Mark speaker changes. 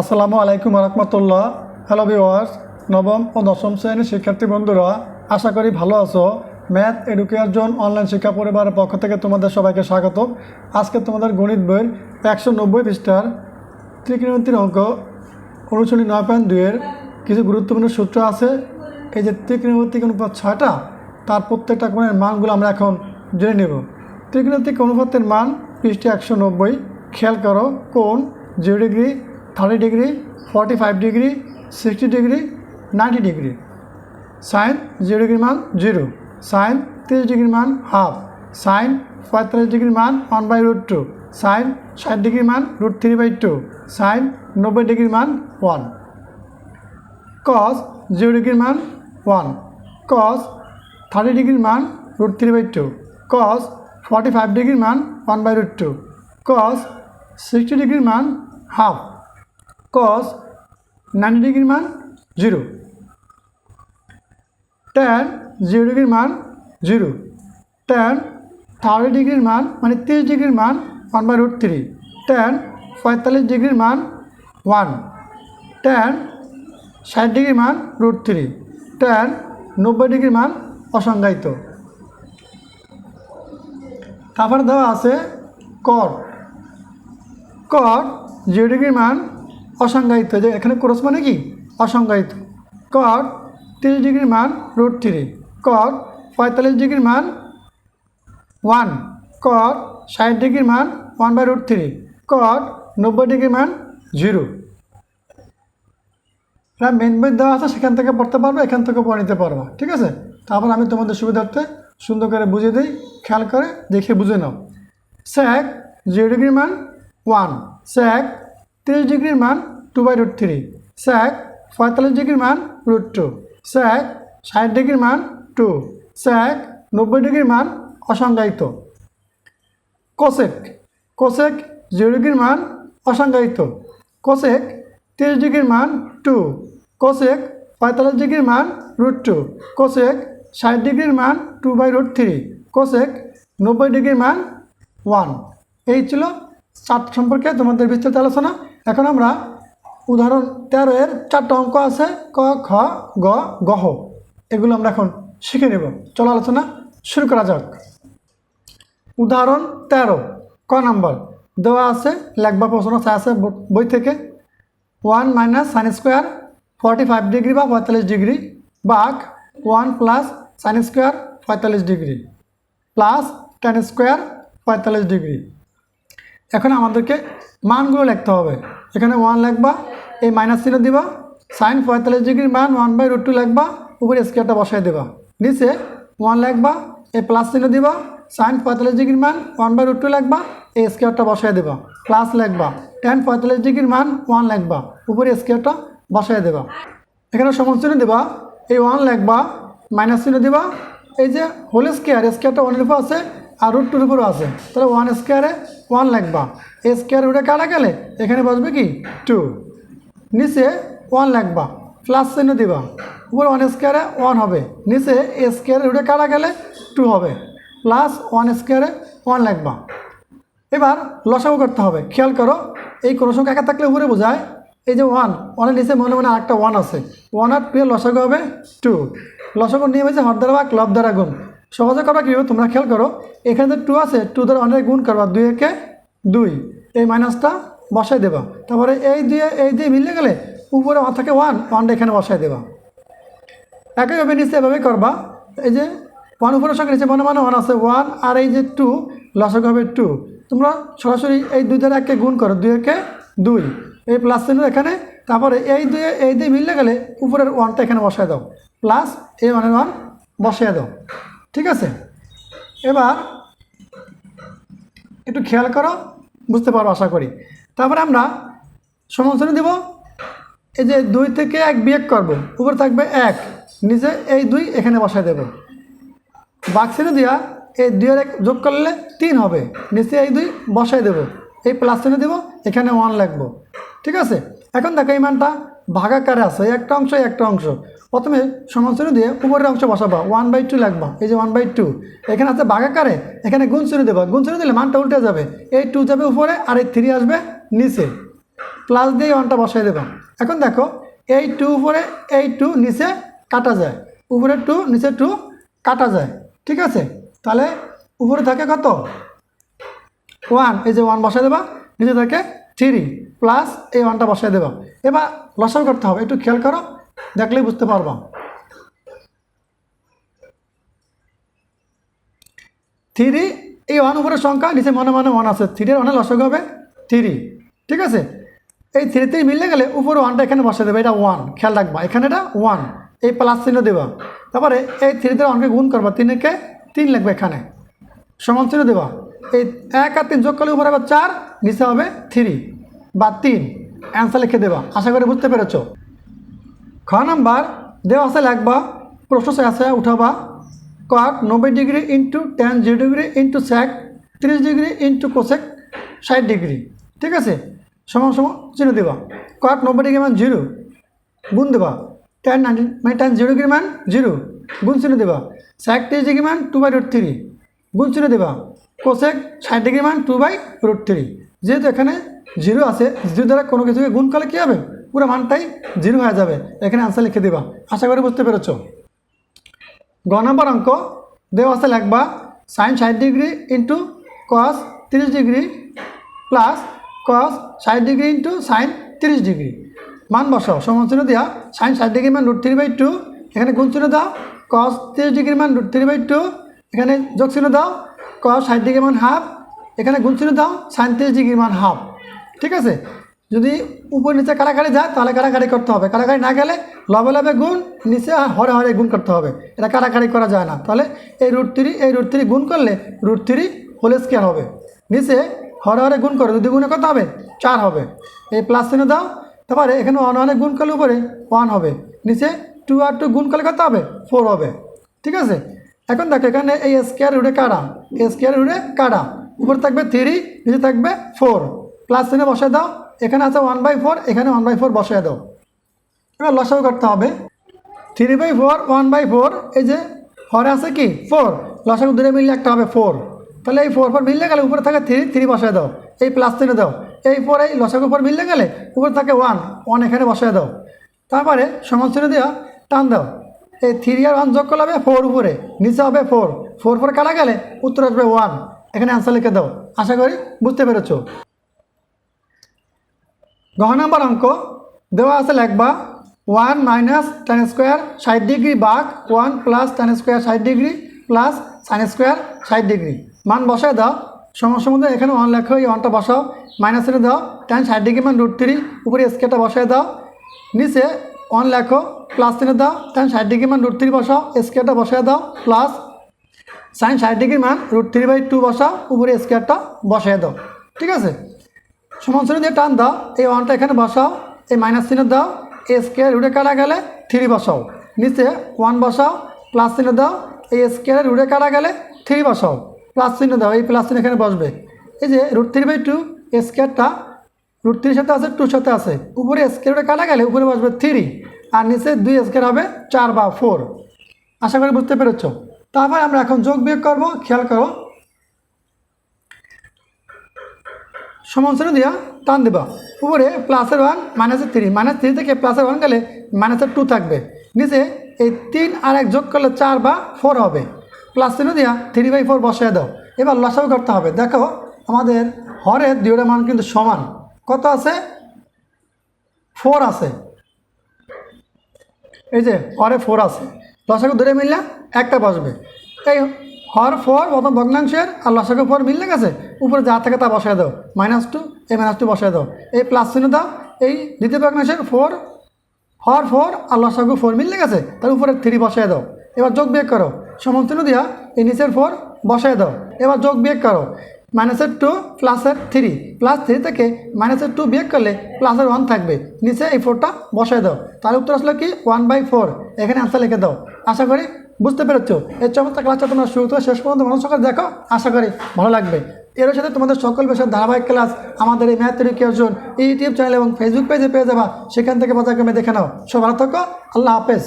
Speaker 1: আসসালামু আলাইকুম রহমতুল্লাহ। Hello viewers নবম ও দশম শ্রেণির শিক্ষার্থী বন্ধুরা, আশা করি ভালো আছো। ম্যাথ এডুকেশন অনলাইন শিক্ষা পরিবারের পক্ষ থেকে তোমাদের সবাইকে স্বাগত আজকে তোমাদের গণিত বইয়ের একশো নব্বই পৃষ্ঠার ত্রিকোণমিতির অঙ্ক অনুশীলনী নয় পয়েন্ট দুইয়ের কিছু গুরুত্বপূর্ণ সূত্র আছে। এই যে ত্রিকোণমিতিক অনুপাত ছয়টা, তার প্রত্যেকটা কোণের মানগুলো আমরা এখন জেনে নেব। ত্রিকোণমিতিক অনুপাতের মান পৃষ্ঠে একশো নব্বই, খেয়াল করো, কোণ zero degree thirty degree forty five degree sixty degree ninety degree sine zero ডিগ্রির মান জিরো সাইন তিরিশ ডিগ্রির মান হাফ সাইন পঁয়তাল্লিশ ডিগ্রির মান one by root two sine ষাট ডিগ্রির মান root three by two sine নব্বই ডিগ্রির মান ওয়ান কস জিরো ডিগ্রির মান ওয়ান কস থার্টি ডিগ্রির মান root three by two cos forty five ডিগ্রির মান one by root two cos sixty ডিগ্রির মান হাফ কস নাইনটি ডিগ্রির মান জিরো ট্যান জিরো ডিগ্রির মান জিরো ট্যান থার্টি ডিগ্রির মান মানে তিরিশ ডিগ্রির মান one by root three tan পঁয়তাল্লিশ ডিগ্রির মান ওয়ান ট্যান ষাট ডিগ্রির মান রুট থ্রি ট্যান নব্বই ডিগ্রির মান অসংজ্ঞায়িত। তারপর দেওয়া আছে কর কর জিরো ডিগ্রির মান অসংজ্ঞায়িত, যে এখানে ক্রস মানে কি? অসংজ্ঞায়িত। কর তিরিশ ডিগ্রির মান রুট থ্রি। কর পঁয়তাল্লিশ ডিগ্রির মান ওয়ান। কর ষাট ডিগ্রির মান ওয়ান বাই রুট থ্রি। কর নব্বই ডিগ্রির মান জিরো। এটা মেন বই দেওয়া আছে, সেখান থেকে পড়তে পারবে, এখান থেকে পড়ে নিতে পারবা। ঠিক আছে? তারপর আমি তোমাদের সুবিধার্থে সুন্দর করে বুঝিয়ে দিই, খেয়াল করে দেখে বুঝে নাও। স্যাক জিরো ডিগ্রির মান ওয়ান স্যাক তিরিশ ডিগ্রির মান two by root three sec পঁয়তাল্লিশ ডিগ্রির মান রুট টু স্যাক ষাট ডিগ্রির মান টু স্যাক নব্বই ডিগ্রির মান অসংজ্ঞায়িত। কোসেক। কোসেক জিরো ডিগ্রির মান অসংজ্ঞায়িত। কোসেক তিরিশ ডিগ্রির মান টু কোসেক পঁয়তাল্লিশ ডিগ্রির মান রুট টু কোসেক ষাট ডিগ্রির মান two by root three cosec নব্বই ডিগ্রির মান ওয়ান এই ছিল চার্ট সম্পর্কে তোমাদের বিস্তারিত আলোচনা। এখন আমরা উদাহরণ তেরো এর চারটা অঙ্ক আছে, ক, খ, গ গহ এগুলো আমরা এখন শিখে নেব। চলো আলোচনা শুরু করা যাক। উদাহরণ তেরো, ক নাম্বার। দেওয়া আছে, লেখবা প্রশ্ন আছে বই- থেকে। One minus sine square forty five degree বা পঁয়তাল্লিশ ডিগ্রি। বাঘ ওয়ান প্লাস সাইন স্কোয়ার পঁয়তাল্লিশ ডিগ্রি। প্লাস টেন স্কোয়ার পঁয়তাল্লিশ ডিগ্রি। এখন আমাদেরকে মানগুলো লিখতে হবে। এখানে ওয়ান লিখবা, এই মাইনাস চিহ্ন দিবা সাইন পঁয়তাল্লিশ ডিগ্রির মান ওয়ান বাই রুট টু লিখবা, উপরে স্কোয়ারটা বসাই দেবা। নিচে ওয়ান লিখবা, এই প্লাস চিহ্ন দিবা সাইন পঁয়তাল্লিশ ডিগ্রির মান ওয়ান বাই রুট টু লিখবা, এই স্কোয়ারটা বসাই দেবা। প্লাস লিখবা টেন পঁয়তাল্লিশ ডিগ্রির মান ওয়ান লিখবা, উপরে স্কোয়ারটা বসাই দেবা। এখানে সমান চিহ্ন দিবা, এই ওয়ান লিখবা মাইনাস চিহ্ন দিবা, এই যে হোল স্কোয়ার স্কোয়ারটা ওয়ানের উপর আছে আর রুট টুর উপরও আছে। তাহলে ওয়ান স্কোয়ারে ওয়ান লিখবা এ স্কোয়ার উঠে কাটা গেলে এখানে বসবে কি? টু নিচে ওয়ান লিখবা প্লাস চিহ্ন দিবা। উপরে ওয়ান স্কোয়ারে ওয়ান হবে। নিচে এ স্কোয়ারে উঠে কাটা গেলে টু হবে। প্লাস ওয়ান স্কোয়ারে ওয়ান লিখবা এবার লসাগু করতে হবে। খেয়াল করো, এই কোনো সংখ্যা একা থাকলে উপরে বোঝায়। এই যে ওয়ান ওয়ানের নিচে মনে মনে আরেকটা ওয়ান আছে। ওয়ান আর টু এর লসাগু হবে টু লসাগু নিয়ে হয়েছে হর দ্বারা বা ক্লব দ্বারা গুণ সহজে করবা কীভাবে তোমরা খেয়াল করো, এখানে যে টু আছে টু দ্বারা অনেক গুণ করবা, দুই একে দুই। এই মাইনাসটা বসাই দেবা। তারপরে এই দিয়ে এই দিয়ে মিলে গেলে উপরে থাকে ওয়ান ওয়ানটা এখানে বসাই দেবা। একইভাবে নিচে এভাবে করবা। এই যে ওয়ান উপরের সঙ্গে নিচে মনে মনে ওয়ান আছে ওয়ান আর এই যে টু লসক হবে টু তোমরা সরাসরি এই দুই দ্বারা একে গুণ করো, দুই একে দুই। এই প্লাস চিহ্ন এখানে, তারপরে এই দুয়ে এই দিয়ে মিললে গেলে উপরের ওয়ানটা এখানে বসায় দাও। প্লাস এই ওয়ানের ওয়ান বসিয়ে দাও। ঠিক আছে? এবার একটু খেয়াল করো, বুঝতে পারো আশা করি। তারপরে আমরা সমালোচনা দেব। এই যে দুই থেকে এক বিয়োগ করব, উপরে থাকবে এক, নিচে এই দুই এখানে বসায় দেব। বাক্সিনে দেওয়া এই দুইয়ের এক যোগ করলে তিন হবে, নিচে এই দুই বসাই দেব। এই প্লাস চিহ্ন দেবো, এখানে ওয়ান লাগবো ঠিক আছে? এখন দেখো এই মানটা ভাগাকারে আছে, একটা অংশ একটা অংশ। প্রথমে সমালোচনা দিয়ে উপরের অংশ বসাবা ওয়ান বাই টু লাগবা, এই যে ওয়ান বাই টু এখানে আছে ভাগাকারে, এখানে গুণ চিহ্ন দেবা। গুণ চিহ্ন দিলে মানটা উল্টে যাবে। এই টু যাবে উপরে, আর এই থ্রি আসবে নিচে। প্লাস দিয়ে ওয়ানটা বসাই দেবো। এখন দেখো এই টু উপরে এই টু নিচে কাটা যায়। উপরে টু নিচে টু কাটা যায়। ঠিক আছে? তাহলে উপরে থাকে কত? ওয়ান এই যে ওয়ান বসাই দেবা, নিচে থাকে থ্রি প্লাস এই ওয়ানটা বসাই দেবা। এবার লসাও করতে হবে, একটু খেয়াল করো, দেখলেই বুঝতে পারবা। থ্রি এই ওয়ান উপরের সংখ্যা, নিচে মনে মনে ওয়ান আছে। থ্রির ওয়ানে লসক হবে থ্রি ঠিক আছে? এই থ্রিতেই মিলে গেলে উপরে ওয়ানটা এখানে বসে দেবে, এটা ওয়ান খেয়াল রাখবা, এখানে এটা ওয়ান এই প্লাস চিহ্ন দেবা। তারপরে এই থ্রিতে ওয়ানকে গুণ করবা, তিনকে তিন লাগবে এখানে। সমান চিহ্ন দেবা। এই এক আর তিন যোগ করলে উপরে আবার চার, নিচে হবে থ্রি বা তিন। অ্যান্সার লিখে দেবা। আশা করি বুঝতে পেরেছ। খ নাম্বার, দেওয়া আছে লাগবা প্রশ্ন আছে, উঠাবা। কট নব্বই degree into tan zero degree into sec তিরিশ ডিগ্রি ইন্টু কোসেক ষাট ডিগ্রি। ঠিক আছে? সমান সমান চিহ্ন দেবা। কট নব্বই ডিগ্রি মান জিরো গুণ দেবা। টেন নাইনটি মানে টেন জিরো ডিগ্রি মান জিরো গুণ চিহ্ন দেবা। স্যাক তিরিশ ডিগ্রি মান টু বাই রুট থ্রি গুণ চিহ্ন দেবা। কোসেক ষাট ডিগ্রি মান টু বাই রুট থ্রি। যেহেতু এখানে জিরো আছে, জিরো দ্বারা কোনো কিছুকে গুণ করলে কী হবে? পুরো মানটাই জিরো হয়ে যাবে। এখানে আনসার লিখে দেবা। আশা করি বুঝতে পেরেছ। গ নম্বর অঙ্ক দেওয়া আছে লিখবা সাইন ষাট ডিগ্রি ইন্টু কস তিরিশ ডিগ্রি প্লাস কস ষাট ডিগ্রি ইন্টু সাইন তিরিশ ডিগ্রি। মান বসাও। সমান চিহ্ন দেওয়া সাইন ষাট ডিগ্রি মান রুট থ্রি বাই টু এখানে গুণ চিহ্ন দাও। কস তিরিশ ডিগ্রি মান রুট থ্রি বাই টু এখানে যোগ চিহ্ন দাও কস ষাট ডিগ্রি মান হাফ এখানে গুণ চিহ্ন দাও সাইন তিরিশ ডিগ্রি মান হাফ ঠিক আছে? যদি উপর নিচে কারাকারি যায়, তাহলে কারাকারি করতে হবে। কারাকারি না গেলে লবে লবে গুণ, নিচে হরে হরে গুণ করতে হবে। এটা কারাকারি করা যায় না। তাহলে এই রুট থ্রি এই রুট থ্রি গুণ করলে রুট থ্রি হোল স্কোয়ার হবে। নিচে হরে হরে গুণ করে যদি গুণে কত হবে? চার হবে। এই প্লাস চিহ্ন দাও, তারপরে এখানে ওয়ান ওয়ানে গুণ করলে উপরে ওয়ান হবে। নিচে টু আর টু গুণ করলে কত হবে? ফোর হবে। ঠিক আছে? এখন দেখো এখানে এই স্কোয়ার রুটে কাটা স্কোয়ার রুটে কাটা উপরে থাকবে থ্রি নিচে থাকবে ফোর প্লাস চিহ্ন বসায় দাও। এখানে আছে ওয়ান বাই ফোর এখানে ওয়ান বাই ফোর বসায় দাও। এবার লসাও করতে হবে। Three by four one by four এই যে হরে আছে কি? ফোর লসাগু দূরে মিললে একটা হবে ফোর তাহলে এই ফোর ফোর মিললে গেলে উপরে থাকে থ্রি থ্রি বসায় দাও। এই প্লাস চিহ্ন দাও। এই ফোর এই লসাগু ফোর মিললে গেলে উপরে থাকে ওয়ান ওয়ান এখানে বসায় দাও। তারপরে সমান চিহ্ন দেওয়া, টান দাও। এই থ্রি আর ওয়ান যোগ করলে হবে ফোর উপরে, নিচে হবে ফোর ফোর ফোর কাটা গেলে উত্তর আসবে ওয়ান এখানে অ্যান্সার লিখে দাও। আশা করি বুঝতে পেরেছ। গহ নম্বর অঙ্ক। দেওয়া আছে লেখবা ওয়ান মাইনাস টেন স্কোয়ার ষাট ডিগ্রি বাঘ ওয়ান প্লাস টেন স্কোয়ার ষাট ডিগ্রি প্লাস সাইন স্কোয়ার ষাট ডিগ্রি মান বসায় দাও। সমস্যার মধ্যে এখানে ওয়ান লেখো, এই ওয়ানটা বসাও। মাইনাস দাও টেন ষাট ডিগ্রি মান রুট থ্রি উপরে স্কেয়ারটা বসায় দাও। নিচে ওয়ান লেখো প্লাস এনে দাও টেন ষাট ডিগ্রি মান রুট থ্রি বসাও স্কেয়ারটা বসায় দাও প্লাস সাইন ষাট ডিগ্রি মান রুট থ্রি বাই টু বসাও, উপরে স্কেয়ারটা বসায় দাও, ঠিক আছে? সমান চিহ্ন দিয়ে টান দাও, এই ওয়ানটা এখানে বসাও, এই মাইনাস চিহ্ন দাও, এই স্কোয়ার রুটে কাটা গেলে থ্রি বসাও, নিচে ওয়ান বসাও প্লাস চিহ্ন দাও, এই স্কোয়ারের রুটে কাটা গেলে থ্রি বসাও প্লাস চিহ্ন দাও, এই প্লাস চিহ্ন এখানে বসবে, এই যে রুট থ্রি বাই টু স্কোয়ারটা রুট থ্রির সাথে আছে টুর সাথে আছে। উপরে স্কোয়ার রুটে কাটা গেলে উপরে বসবে থ্রি আর নিচে দুই স্কোয়ার হবে চার বা ফোর আশা করি বুঝতে পেরেছ। তারপর আমরা এখন যোগ বিয়োগ করব, খেয়াল করো। সমান চিহ্ন দিয়া টান দিবা। উপরে প্লাসের ওয়ান মাইনাসের থ্রি মাইনাস থ্রি থেকে প্লাসের ওয়ান গেলে মাইনাসের টু থাকবে। নিচে এই তিন আর এক যোগ করলে চার বা ফোর হবে। প্লাস চিহ্ন দিয়া থ্রি বাই ফোর বসায় দাও। এবার লসাও করতে হবে। দেখো, আমাদের হরের দুইটা মান কিন্তু সমান। কত আছে? ফোর আছে। এই যে হরে ফোর আছে। লসাগু ধরে মিললে একটা বসবে। এই হর ফোর প্রথম ভগ্নাংশের আর লসাগু ফোর মিললে গেছে? উপরে যা থাকে তা বসায় দাও। মাইনাস টু এই মাইনাস টু বসায় দাও। এই প্লাস চিহ্ন দাও। এই দ্বিতীয় ভগ্নাংশের ফোর হর ফোর আর লসাগু ফোর মিললে গেছে? তার উপরে থ্রি বসায় দাও। এবার যোগ বিয়োগ করো। সমান চিহ্ন দিয়া এই নিচের ফোর বসায় দাও। এবার যোগ বিয়োগ করো। মাইনাসের টু প্লাসের থ্রি প্লাস থ্রি থেকে মাইনাসের টু বিয়োগ করলে প্লাসের ওয়ান থাকবে। নিচে এই ফোরটা বসায় দাও। তার উত্তর আসলো কি? ওয়ান বাই ফোর এখানে আনসার লিখে দাও। আশা করি বুঝতে পেরেছ। এই চমৎকার ক্লাসটা তোমরা শুরু থেকে শেষ পর্যন্ত মনোযোগ দেখো। আশা করি ভালো লাগবে। এর সাথে তোমাদের সকল বিষয়ের ধারাবাহিক ক্লাস আমাদের এই ম্যাথ এডুকেশন ইউটিউব চ্যানেল এবং ফেসবুক পেজে পেয়ে যাবা। সেখান থেকে কমে দেখে নাও। সব ভালো থাকো। আল্লাহ হাফেজ।